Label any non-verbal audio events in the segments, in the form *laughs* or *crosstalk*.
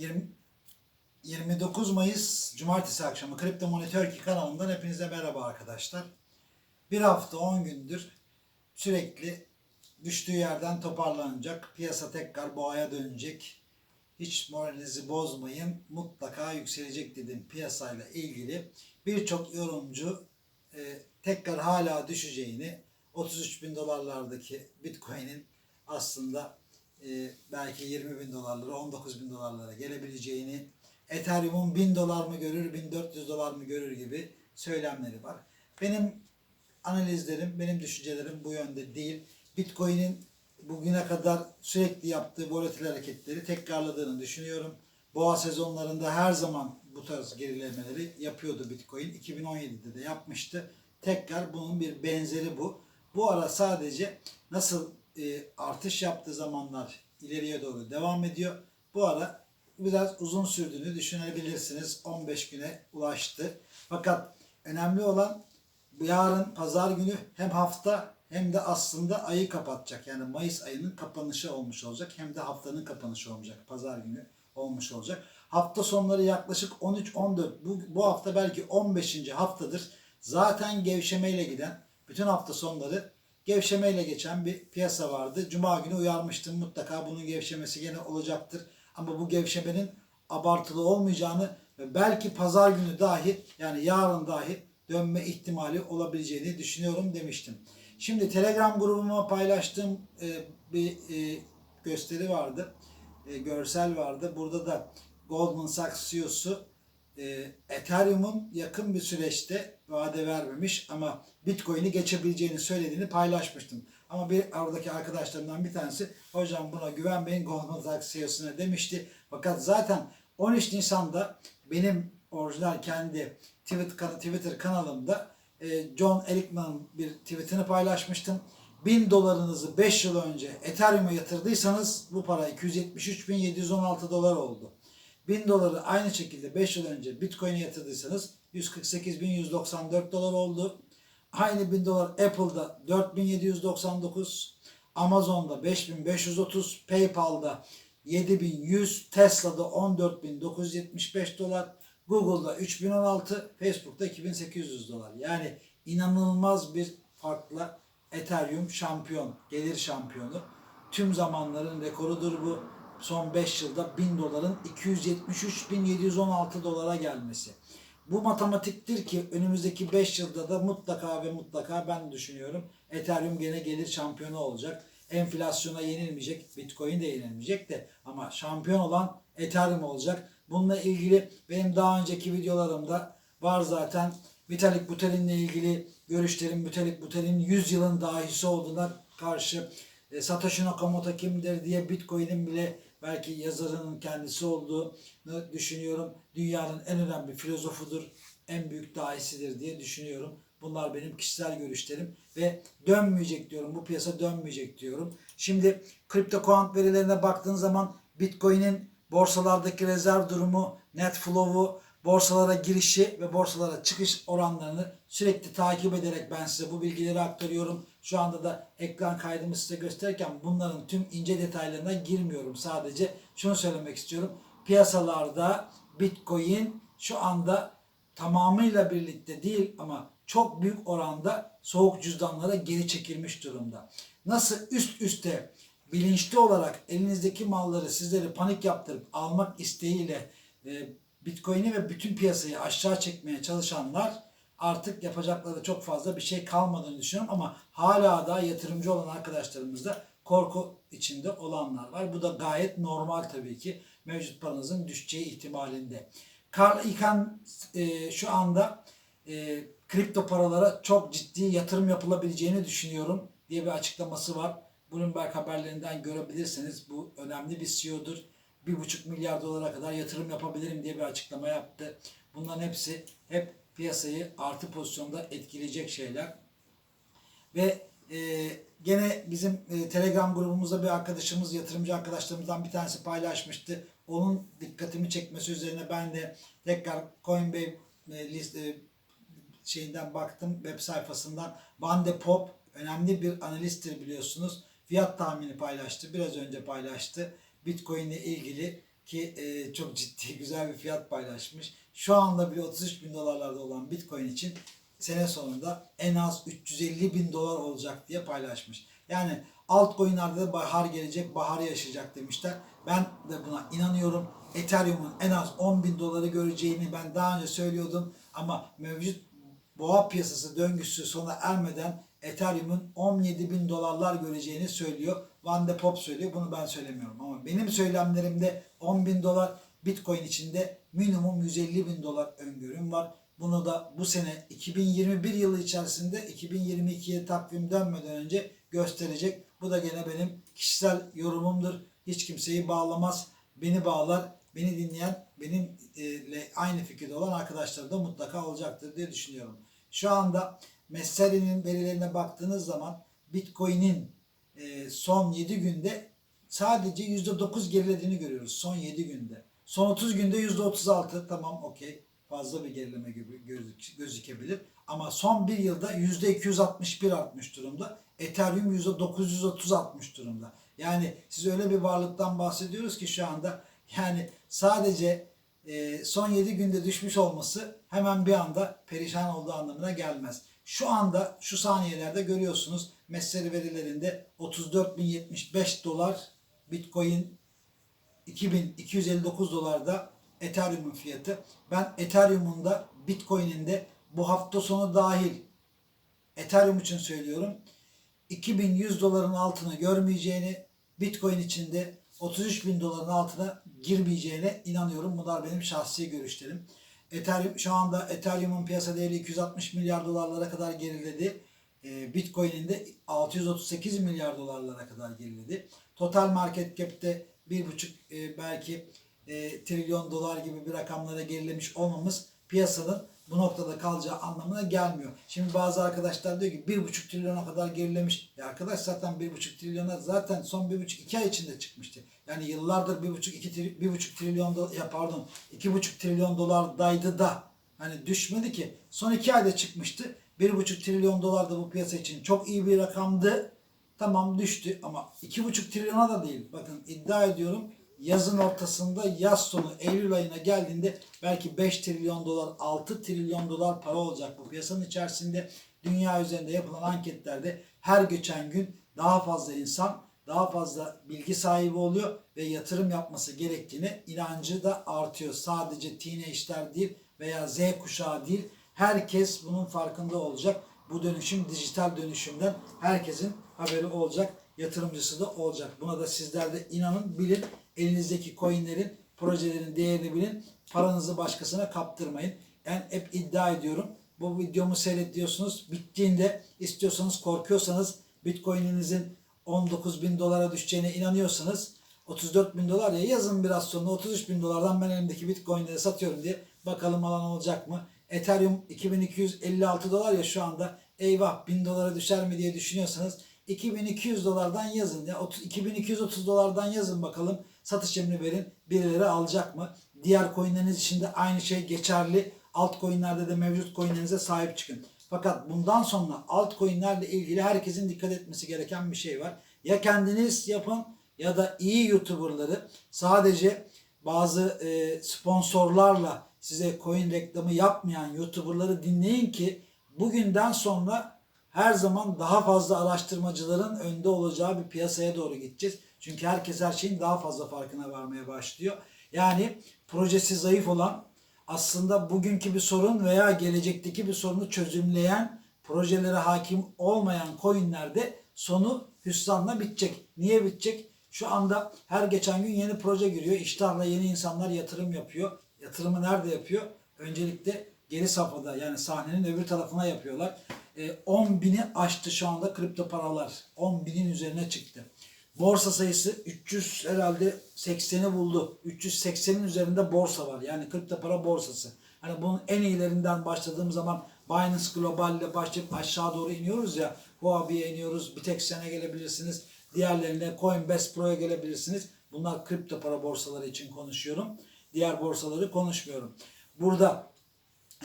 20 29 Mayıs Cumartesi akşamı Kripto Monitör 2 kanalından hepinize merhaba arkadaşlar. Bir hafta 10 gündür sürekli düştüğü yerden toparlanacak. Piyasa tekrar boğaya dönecek. Hiç moralinizi bozmayın. Mutlaka yükselecek dedim piyasayla ilgili. Birçok yorumcu e, tekrar hala düşeceğini, 33 bin dolarlardaki Bitcoin'in aslında e, belki 20 bin dolarlara, 19 bin dolarlara gelebileceğini, Ethereum'un 1000 dolar mı görür, 1400 dolar mı görür gibi söylemleri var. Benim analizlerim, benim düşüncelerim bu yönde değil. Bitcoin'in bugüne kadar sürekli yaptığı volatil hareketleri tekrarladığını düşünüyorum. Boğa sezonlarında her zaman bu tarz gerilemeleri yapıyordu Bitcoin. 2017'de de yapmıştı. Tekrar bunun bir benzeri bu. Bu ara sadece nasıl e, artış yaptığı zamanlar ileriye doğru devam ediyor. Bu ara biraz uzun sürdüğünü düşünebilirsiniz. 15 güne ulaştı. Fakat önemli olan yarın pazar günü hem hafta hem de aslında ayı kapatacak. Yani Mayıs ayının kapanışı olmuş olacak. Hem de haftanın kapanışı olacak. Pazar günü olmuş olacak. Hafta sonları yaklaşık 13-14 bu, bu hafta belki 15. haftadır. Zaten gevşemeyle giden bütün hafta sonları gevşemeyle geçen bir piyasa vardı. Cuma günü uyarmıştım mutlaka bunun gevşemesi gene olacaktır. Ama bu gevşemenin abartılı olmayacağını ve belki pazar günü dahi yani yarın dahi dönme ihtimali olabileceğini düşünüyorum demiştim. Şimdi Telegram grubuma paylaştığım e, bir e, gösteri vardı. E, görsel vardı. Burada da Goldman Sachs CEO'su e, Ethereum'un yakın bir süreçte vade vermemiş ama Bitcoin'i geçebileceğini söylediğini paylaşmıştım. Ama bir oradaki arkadaşlarımdan bir tanesi hocam buna güvenmeyin Goldman Sachs CEO'suna demişti. Fakat zaten 13 Nisan'da benim orijinal kendi Twitter, kanalımda e, John Erickman'ın bir tweetini paylaşmıştım. 1000 dolarınızı 5 yıl önce Ethereum'a yatırdıysanız bu para 273.716 dolar oldu. 1000 doları aynı şekilde 5 yıl önce Bitcoin'e yatırdıysanız 148.194 dolar oldu. Aynı 1000 dolar Apple'da 4799, Amazon'da 5530, PayPal'da 7100, Tesla'da 14975 dolar, Google'da 3016, Facebook'ta 2800 dolar. Yani inanılmaz bir farkla Ethereum şampiyon, gelir şampiyonu. Tüm zamanların rekorudur bu. Son 5 yılda 1000 doların 273.716 dolara gelmesi. Bu matematiktir ki önümüzdeki 5 yılda da mutlaka ve mutlaka ben düşünüyorum Ethereum gene gelir şampiyonu olacak. Enflasyona yenilmeyecek, Bitcoin de yenilmeyecek de ama şampiyon olan Ethereum olacak. Bununla ilgili benim daha önceki videolarımda var zaten. Vitalik Buterin'le ilgili görüşlerim Vitalik Buterin'in 100 yılın dahisi olduğuna karşı e, Satoshi Nakamoto kimdir diye Bitcoin'in bile belki yazarının kendisi olduğunu düşünüyorum. Dünyanın en önemli filozofudur, en büyük dahisidir diye düşünüyorum. Bunlar benim kişisel görüşlerim ve dönmeyecek diyorum. Bu piyasa dönmeyecek diyorum. Şimdi kripto coin verilerine baktığın zaman Bitcoin'in borsalardaki rezerv durumu, net flow'u, borsalara girişi ve borsalara çıkış oranlarını sürekli takip ederek ben size bu bilgileri aktarıyorum. Şu anda da ekran kaydımı size gösterirken bunların tüm ince detaylarına girmiyorum. Sadece şunu söylemek istiyorum. Piyasalarda Bitcoin şu anda tamamıyla birlikte değil ama çok büyük oranda soğuk cüzdanlara geri çekilmiş durumda. Nasıl üst üste bilinçli olarak elinizdeki malları sizleri panik yaptırıp almak isteğiyle e, Bitcoin'i ve bütün piyasayı aşağı çekmeye çalışanlar artık yapacakları çok fazla bir şey kalmadığını düşünüyorum ama hala da yatırımcı olan arkadaşlarımızda korku içinde olanlar var. Bu da gayet normal tabii ki mevcut paranızın düşeceği ihtimalinde. Carl Icahn e, şu anda e, kripto paralara çok ciddi yatırım yapılabileceğini düşünüyorum diye bir açıklaması var. Bloomberg haberlerinden görebilirsiniz. Bu önemli bir CEO'dur. 1,5 milyar dolara kadar yatırım yapabilirim diye bir açıklama yaptı. Bunların hepsi hep piyasayı artı pozisyonda etkileyecek şeyler. Ve e, gene bizim e, Telegram grubumuzda bir arkadaşımız, yatırımcı arkadaşlarımızdan bir tanesi paylaşmıştı. Onun dikkatimi çekmesi üzerine ben de tekrar Coinbase e, list, e, şeyinden baktım web sayfasından. Van de Pop önemli bir analisttir biliyorsunuz. Fiyat tahmini paylaştı. Biraz önce paylaştı. Bitcoin ile ilgili ki e, çok ciddi *laughs* güzel bir fiyat paylaşmış. Şu anda bile 33 bin dolarlarda olan Bitcoin için sene sonunda en az 350 bin dolar olacak diye paylaşmış. Yani altcoin'lerde de bahar gelecek, bahar yaşayacak demişler. Ben de buna inanıyorum. Ethereum'un en az 10 bin doları göreceğini ben daha önce söylüyordum. Ama mevcut boğa piyasası döngüsü sona ermeden Ethereum'un 17 bin dolarlar göreceğini söylüyor. Van de Pop söylüyor. Bunu ben söylemiyorum. Ama benim söylemlerimde 10 bin dolar Bitcoin içinde minimum 150 bin dolar öngörüm var. Bunu da bu sene 2021 yılı içerisinde 2022'ye takvim dönmeden önce gösterecek. Bu da gene benim kişisel yorumumdur. Hiç kimseyi bağlamaz. Beni bağlar. Beni dinleyen, benimle aynı fikirde olan arkadaşlar da mutlaka olacaktır diye düşünüyorum. Şu anda Messeri'nin verilerine baktığınız zaman Bitcoin'in e, son 7 günde sadece %9 gerilediğini görüyoruz. Son 7 günde. Son 30 günde %36 tamam okey fazla bir gerileme gibi gözük- gözükebilir. Ama son bir yılda %261 artmış durumda. Ethereum %930 artmış durumda. Yani siz öyle bir varlıktan bahsediyoruz ki şu anda yani sadece e, son 7 günde düşmüş olması hemen bir anda perişan olduğu anlamına gelmez. Şu anda şu saniyelerde görüyorsunuz Messeri verilerinde 34.075 dolar Bitcoin 2259 dolarda Ethereum'un fiyatı. Ben Ethereum'un da Bitcoin'in de bu hafta sonu dahil Ethereum için söylüyorum. 2100 doların altını görmeyeceğini, Bitcoin için de 33 bin doların altına girmeyeceğine inanıyorum. Bunlar benim şahsi görüşlerim. Ethereum şu anda Ethereum'un piyasa değeri 260 milyar dolarlara kadar geriledi. Ee, Bitcoin'in de 638 milyar dolarlara kadar geriledi. Total market cap'te 1,5 e, belki e, trilyon dolar gibi bir rakamlara gerilemiş olmamız piyasanın bu noktada kalacağı anlamına gelmiyor. Şimdi bazı arkadaşlar diyor ki 1,5 trilyona kadar gerilemiş. Ya arkadaş zaten 1,5 trilyona zaten son 1,5-2 ay içinde çıkmıştı. Yani yıllardır 1,5-2 tri- 1,5 trilyon dolar ya pardon 2,5 trilyon dolardaydı da hani düşmedi ki. Son 2 ayda çıkmıştı. 1,5 trilyon dolar da bu piyasa için çok iyi bir rakamdı. Tamam düştü ama 2,5 trilyona da değil. Bakın iddia ediyorum yazın ortasında yaz sonu Eylül ayına geldiğinde belki 5 trilyon dolar 6 trilyon dolar para olacak bu piyasanın içerisinde. Dünya üzerinde yapılan anketlerde her geçen gün daha fazla insan daha fazla bilgi sahibi oluyor ve yatırım yapması gerektiğine inancı da artıyor. Sadece teenage'ler değil veya Z kuşağı değil herkes bunun farkında olacak. Bu dönüşüm dijital dönüşümden herkesin haberi olacak. Yatırımcısı da olacak. Buna da sizler de inanın, bilin. Elinizdeki coinlerin, projelerin değerini bilin. Paranızı başkasına kaptırmayın. Ben hep iddia ediyorum. Bu videomu seyrediyorsunuz. Bittiğinde istiyorsanız korkuyorsanız Bitcoin'inizin 19 bin dolara düşeceğine inanıyorsanız 34 bin dolar ya yazın biraz sonra 33 bin dolardan ben elimdeki bitcoinleri satıyorum diye bakalım alan olacak mı? Ethereum 2256 dolar ya şu anda eyvah 1000 dolara düşer mi diye düşünüyorsanız 2200 dolardan yazın ya 30, 2230 dolardan yazın bakalım satış emri verin birileri alacak mı? Diğer coinleriniz için de aynı şey geçerli. Altcoin'lerde de mevcut coinlerinize sahip çıkın. Fakat bundan sonra altcoin'lerle ilgili herkesin dikkat etmesi gereken bir şey var. Ya kendiniz yapın ya da iyi YouTuber'ları sadece bazı e, sponsorlarla size coin reklamı yapmayan YouTuber'ları dinleyin ki bugünden sonra her zaman daha fazla araştırmacıların önde olacağı bir piyasaya doğru gideceğiz. Çünkü herkes her şeyin daha fazla farkına varmaya başlıyor. Yani projesi zayıf olan aslında bugünkü bir sorun veya gelecekteki bir sorunu çözümleyen projelere hakim olmayan coinlerde sonu hüsranla bitecek. Niye bitecek? Şu anda her geçen gün yeni proje giriyor. İştahla yeni insanlar yatırım yapıyor. Yatırımı nerede yapıyor? Öncelikle geri safhada yani sahnenin öbür tarafına yapıyorlar. E, 10 bini aştı şu anda kripto paralar. 10 binin üzerine çıktı. Borsa sayısı 300 herhalde 80'i buldu. 380'in üzerinde borsa var. Yani kripto para borsası. Hani bunun en iyilerinden başladığım zaman Binance Global ile başlayıp aşağı doğru iniyoruz ya. Huobi'ye iniyoruz. Bitexen'e gelebilirsiniz. Diğerlerine Coinbase Pro'ya gelebilirsiniz. Bunlar kripto para borsaları için konuşuyorum. Diğer borsaları konuşmuyorum. Burada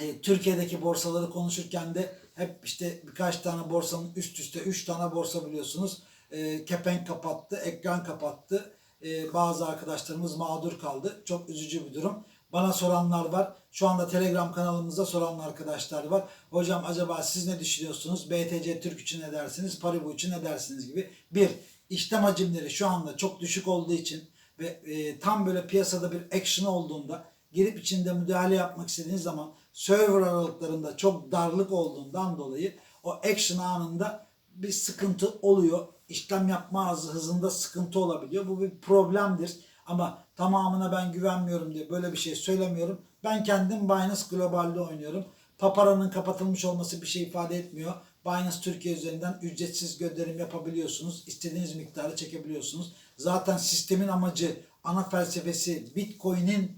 e, Türkiye'deki borsaları konuşurken de hep işte birkaç tane borsanın üst üste 3 tane borsa biliyorsunuz. E, kepenk kapattı, ekran kapattı. e, bazı arkadaşlarımız mağdur kaldı. Çok üzücü bir durum. Bana soranlar var. Şu anda Telegram kanalımızda soran arkadaşlar var. Hocam acaba siz ne düşünüyorsunuz? BTC Türk için ne dersiniz? Paribu için ne dersiniz gibi. Bir, işlem hacimleri şu anda çok düşük olduğu için ve e, tam böyle piyasada bir action olduğunda girip içinde müdahale yapmak istediğiniz zaman server aralıklarında çok darlık olduğundan dolayı o action anında bir sıkıntı oluyor. İşlem yapma hızı hızında sıkıntı olabiliyor. Bu bir problemdir. Ama tamamına ben güvenmiyorum diye böyle bir şey söylemiyorum. Ben kendim Binance Global'de oynuyorum. Papara'nın kapatılmış olması bir şey ifade etmiyor. Binance Türkiye üzerinden ücretsiz gönderim yapabiliyorsunuz. İstediğiniz miktarı çekebiliyorsunuz. Zaten sistemin amacı, ana felsefesi, Bitcoin'in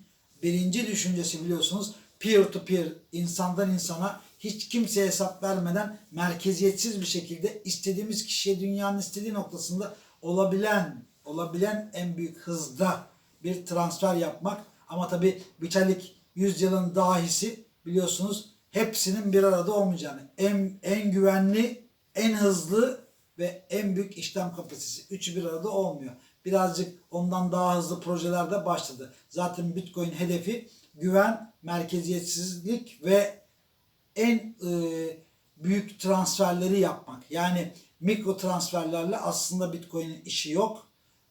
birinci düşüncesi biliyorsunuz. Peer to peer, insandan insana hiç kimseye hesap vermeden merkeziyetsiz bir şekilde istediğimiz kişiye dünyanın istediği noktasında olabilen olabilen en büyük hızda bir transfer yapmak. Ama tabi Vitalik yüzyılın dahisi biliyorsunuz hepsinin bir arada olmayacağını. En, en güvenli, en hızlı ve en büyük işlem kapasitesi. Üçü bir arada olmuyor. Birazcık ondan daha hızlı projeler de başladı. Zaten Bitcoin hedefi güven, merkeziyetsizlik ve en e, büyük transferleri yapmak. Yani mikro transferlerle aslında Bitcoin'in işi yok.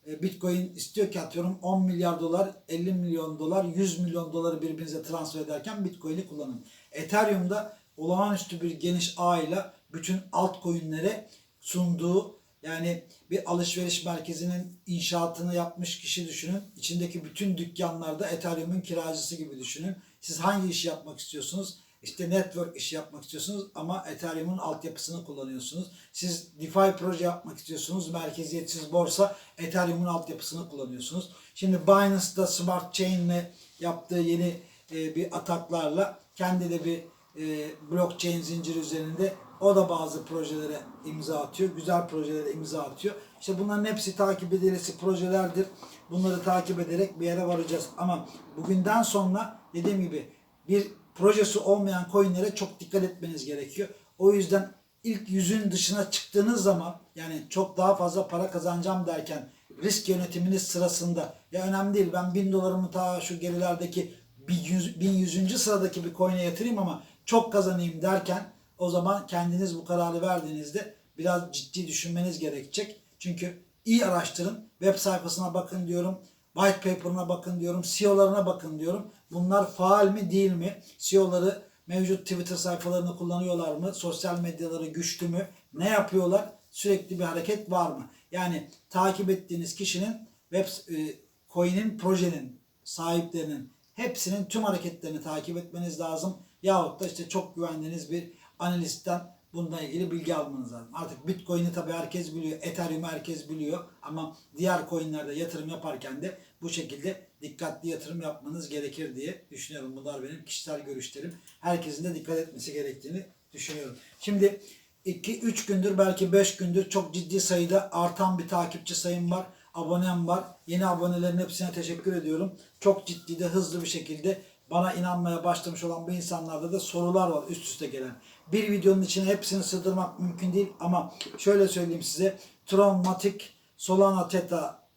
E, Bitcoin istiyor ki atıyorum 10 milyar dolar, 50 milyon dolar, 100 milyon doları birbirinize transfer ederken Bitcoin'i kullanın. Ethereum'da olağanüstü bir geniş ağıyla bütün altcoin'lere sunduğu yani bir alışveriş merkezinin inşaatını yapmış kişi düşünün. İçindeki bütün dükkanlarda Ethereum'un kiracısı gibi düşünün. Siz hangi işi yapmak istiyorsunuz? İşte network işi yapmak istiyorsunuz ama Ethereum'un altyapısını kullanıyorsunuz. Siz DeFi proje yapmak istiyorsunuz. Merkeziyetsiz borsa Ethereum'un altyapısını kullanıyorsunuz. Şimdi Binance'da Smart Chain'le yaptığı yeni e, bir ataklarla kendi de bir e, blockchain zinciri üzerinde o da bazı projelere imza atıyor. Güzel projelere imza atıyor. İşte bunların hepsi takip edilesi projelerdir. Bunları takip ederek bir yere varacağız. Ama bugünden sonra dediğim gibi bir projesi olmayan coinlere çok dikkat etmeniz gerekiyor. O yüzden ilk yüzün dışına çıktığınız zaman yani çok daha fazla para kazanacağım derken risk yönetiminiz sırasında ya önemli değil ben bin dolarımı ta şu gerilerdeki bin, yüz, bin yüzüncü sıradaki bir coin'e yatırayım ama çok kazanayım derken o zaman kendiniz bu kararı verdiğinizde biraz ciddi düşünmeniz gerekecek. Çünkü iyi araştırın. Web sayfasına bakın diyorum. White paper'ına bakın diyorum. CEO'larına bakın diyorum. Bunlar faal mi değil mi? CEO'ları mevcut Twitter sayfalarını kullanıyorlar mı? Sosyal medyaları güçlü mü? Ne yapıyorlar? Sürekli bir hareket var mı? Yani takip ettiğiniz kişinin web e, coin'in projenin sahiplerinin hepsinin tüm hareketlerini takip etmeniz lazım. Yahut da işte çok güvendiğiniz bir analistten bununla ilgili bilgi almanız lazım. Artık Bitcoin'i tabii herkes biliyor, Ethereum'u herkes biliyor ama diğer coinlerde yatırım yaparken de bu şekilde dikkatli yatırım yapmanız gerekir diye düşünüyorum. Bunlar benim kişisel görüşlerim. Herkesin de dikkat etmesi gerektiğini düşünüyorum. Şimdi 2-3 gündür belki 5 gündür çok ciddi sayıda artan bir takipçi sayım var. Abonem var. Yeni abonelerin hepsine teşekkür ediyorum. Çok ciddi de hızlı bir şekilde bana inanmaya başlamış olan bu insanlarda da sorular var üst üste gelen. Bir videonun içine hepsini sığdırmak mümkün değil ama şöyle söyleyeyim size. Tron, Matic, Solana, Theta,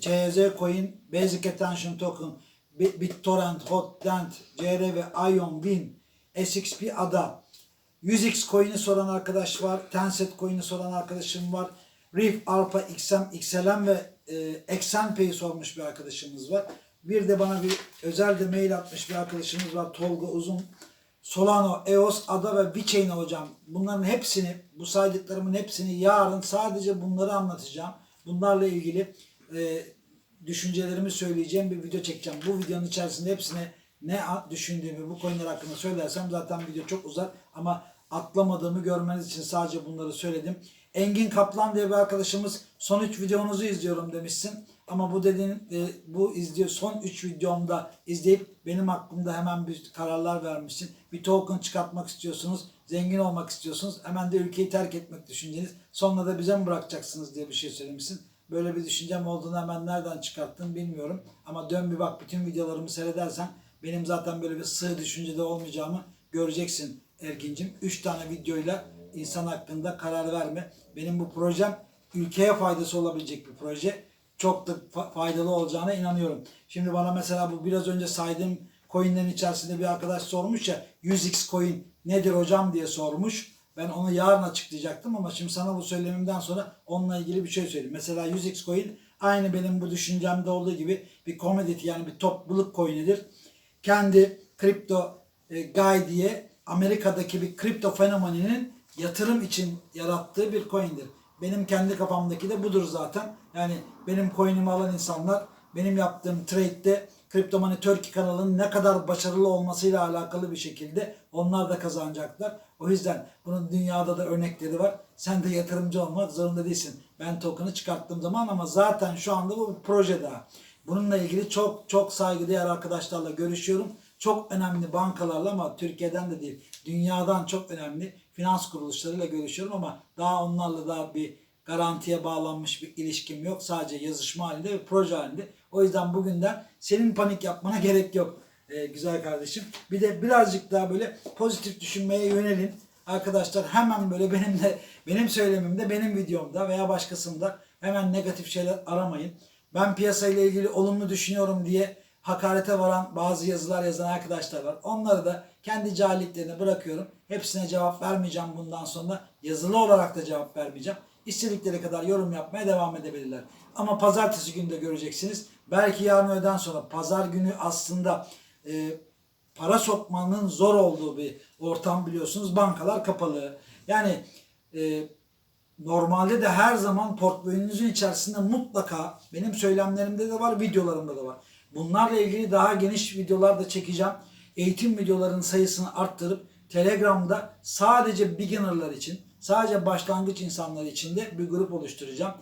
CZ Coin, Basic Attention Token, BitTorrent, Hotland, CR ve Ion, Win, SXP, ADA, 100x coin'i soran arkadaş var. Tencent coin'i soran arkadaşım var. Reef, Alpha, XM, XLM ve e, XNP'yi sormuş bir arkadaşımız var. Bir de bana bir özel de mail atmış bir arkadaşımız var. Tolga Uzun. Solano, EOS, ADA ve VeChain hocam. Bunların hepsini, bu saydıklarımın hepsini yarın sadece bunları anlatacağım. Bunlarla ilgili e, düşüncelerimi söyleyeceğim bir video çekeceğim. Bu videonun içerisinde hepsine ne düşündüğümü bu coinler hakkında söylersem zaten video çok uzar ama atlamadığımı görmeniz için sadece bunları söyledim. Engin Kaplan diye bir arkadaşımız son 3 videonuzu izliyorum demişsin. Ama bu dediğin e, bu izliyor son 3 videomda izleyip benim hakkımda hemen bir kararlar vermişsin. Bir token çıkartmak istiyorsunuz, zengin olmak istiyorsunuz. Hemen de ülkeyi terk etmek düşünceniz. Sonra da bize mi bırakacaksınız diye bir şey söylemişsin. Böyle bir düşüncem olduğunu hemen nereden çıkarttın bilmiyorum. Ama dön bir bak bütün videolarımı seyredersen benim zaten böyle bir sığ düşüncede olmayacağımı göreceksin Ergin'cim. 3 tane videoyla insan hakkında karar verme. Benim bu projem ülkeye faydası olabilecek bir proje. Çok da fa- faydalı olacağına inanıyorum. Şimdi bana mesela bu biraz önce saydığım coinlerin içerisinde bir arkadaş sormuş ya 100x coin nedir hocam diye sormuş. Ben onu yarın açıklayacaktım ama şimdi sana bu söylemimden sonra onunla ilgili bir şey söyleyeyim. Mesela 100x coin aynı benim bu düşüncemde olduğu gibi bir commodity yani bir topluluk coin'idir. Kendi kripto e, Guy diye Amerika'daki bir kripto fenomeninin yatırım için yarattığı bir coin'dir. Benim kendi kafamdaki de budur zaten. Yani benim coin'imi alan insanlar benim yaptığım trade'de Crypto Money Turkey kanalının ne kadar başarılı olmasıyla alakalı bir şekilde onlar da kazanacaklar. O yüzden bunun dünyada da örnekleri var. Sen de yatırımcı olmak zorunda değilsin. Ben token'ı çıkarttığım zaman ama zaten şu anda bu bir proje daha. Bununla ilgili çok çok saygıdeğer arkadaşlarla görüşüyorum. Çok önemli bankalarla ama Türkiye'den de değil, dünyadan çok önemli finans kuruluşlarıyla görüşüyorum ama daha onlarla daha bir garantiye bağlanmış bir ilişkim yok. Sadece yazışma halinde ve proje halinde. O yüzden bugünden senin panik yapmana *laughs* gerek yok ee, güzel kardeşim. Bir de birazcık daha böyle pozitif düşünmeye yönelin. Arkadaşlar hemen böyle benim de benim söylemimde, benim videomda veya başkasında hemen negatif şeyler aramayın. Ben piyasayla ilgili olumlu düşünüyorum diye hakarete varan bazı yazılar yazan arkadaşlar var. Onları da kendi cahilliklerine bırakıyorum. Hepsine cevap vermeyeceğim bundan sonra. Yazılı olarak da cevap vermeyeceğim. İstedikleri kadar yorum yapmaya devam edebilirler. Ama pazartesi günü de göreceksiniz. Belki yarın öğleden sonra pazar günü aslında e, para sokmanın zor olduğu bir ortam biliyorsunuz. Bankalar kapalı. Yani e, normalde de her zaman portföyünüzün içerisinde mutlaka benim söylemlerimde de var, videolarımda da var. Bunlarla ilgili daha geniş videolar da çekeceğim. Eğitim videolarının sayısını arttırıp Telegram'da sadece beginnerlar için, sadece başlangıç insanları için de bir grup oluşturacağım.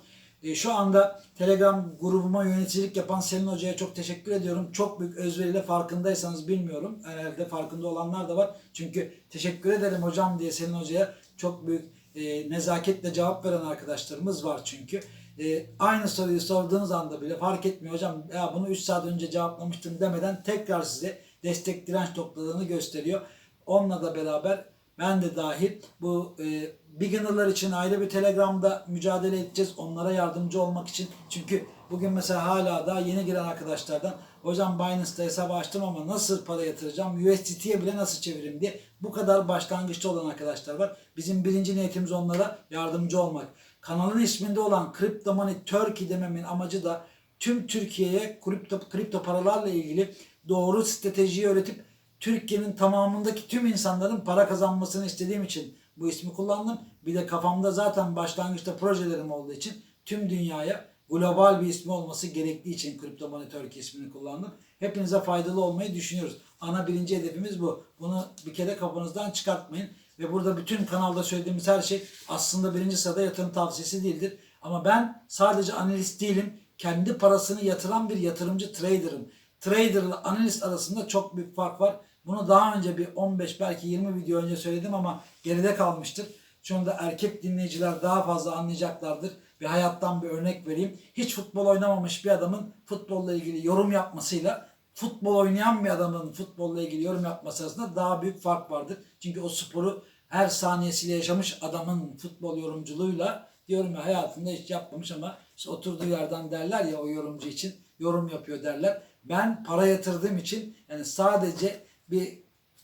E, şu anda Telegram grubuma yöneticilik yapan Selin Hoca'ya çok teşekkür ediyorum. Çok büyük özveriyle farkındaysanız bilmiyorum. Herhalde farkında olanlar da var. Çünkü teşekkür ederim hocam diye Selin Hoca'ya çok büyük e, nezaketle cevap veren arkadaşlarımız var çünkü. E, aynı soruyu sorduğunuz anda bile fark etmiyor hocam ya bunu 3 saat önce cevaplamıştım demeden tekrar size destek direnç topladığını gösteriyor. Onunla da beraber ben de dahil bu e, beginnerlar için ayrı bir telegramda mücadele edeceğiz. Onlara yardımcı olmak için. Çünkü bugün mesela hala daha yeni giren arkadaşlardan hocam Binance'da hesabı açtım ama nasıl para yatıracağım? USDT'ye bile nasıl çevireyim diye bu kadar başlangıçta olan arkadaşlar var. Bizim birinci niyetimiz onlara yardımcı olmak. Kanalın isminde olan Crypto Money Turkey dememin amacı da tüm Türkiye'ye kripto, kripto paralarla ilgili doğru stratejiyi öğretip Türkiye'nin tamamındaki tüm insanların para kazanmasını istediğim için bu ismi kullandım. Bir de kafamda zaten başlangıçta projelerim olduğu için tüm dünyaya global bir ismi olması gerektiği için Crypto Money Turkey ismini kullandım. Hepinize faydalı olmayı düşünüyoruz. Ana birinci hedefimiz bu. Bunu bir kere kafanızdan çıkartmayın. Ve burada bütün kanalda söylediğimiz her şey aslında birinci sırada yatırım tavsiyesi değildir. Ama ben sadece analist değilim. Kendi parasını yatıran bir yatırımcı trader'ım. Trader ile analist arasında çok büyük fark var. Bunu daha önce bir 15 belki 20 video önce söyledim ama geride kalmıştır. Şu anda erkek dinleyiciler daha fazla anlayacaklardır. Bir hayattan bir örnek vereyim. Hiç futbol oynamamış bir adamın futbolla ilgili yorum yapmasıyla futbol oynayan bir adamın futbolla ilgili yorum yapması arasında daha büyük fark vardır. Çünkü o sporu her saniyesiyle yaşamış adamın futbol yorumculuğuyla diyorum ya hayatında hiç yapmamış ama işte oturduğu yerden derler ya o yorumcu için yorum yapıyor derler. Ben para yatırdığım için yani sadece bir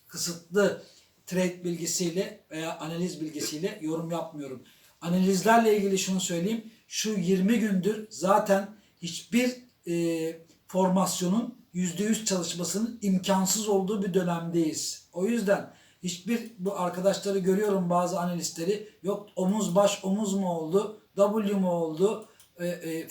kısıtlı trade bilgisiyle veya analiz bilgisiyle yorum yapmıyorum. Analizlerle ilgili şunu söyleyeyim. Şu 20 gündür zaten hiçbir e, formasyonun %100 çalışmasının imkansız olduğu bir dönemdeyiz. O yüzden hiçbir bu arkadaşları görüyorum bazı analistleri yok omuz baş omuz mu oldu W mu oldu e, e,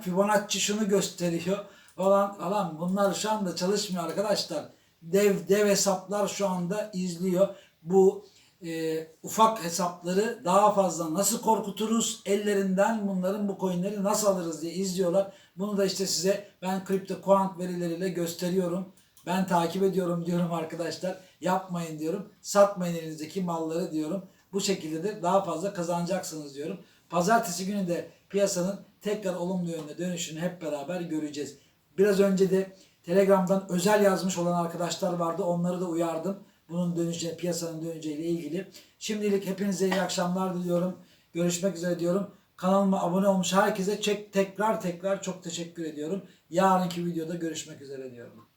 Fibonacci, şunu gösteriyor falan falan bunlar şu anda çalışmıyor arkadaşlar. Dev dev hesaplar şu anda izliyor. Bu e, ufak hesapları daha fazla nasıl korkuturuz ellerinden bunların bu coinleri nasıl alırız diye izliyorlar. Bunu da işte size ben kripto kuant verileriyle gösteriyorum. Ben takip ediyorum diyorum arkadaşlar. Yapmayın diyorum. Satmayın elinizdeki malları diyorum. Bu şekilde de daha fazla kazanacaksınız diyorum. Pazartesi günü de piyasanın tekrar olumlu yönde dönüşünü hep beraber göreceğiz. Biraz önce de Telegram'dan özel yazmış olan arkadaşlar vardı. Onları da uyardım. Bunun döneceği, piyasanın döneceğiyle ilgili. Şimdilik hepinize iyi akşamlar diliyorum. Görüşmek üzere diyorum. Kanalıma abone olmuş herkese çek, tekrar tekrar çok teşekkür ediyorum. Yarınki videoda görüşmek üzere diyorum.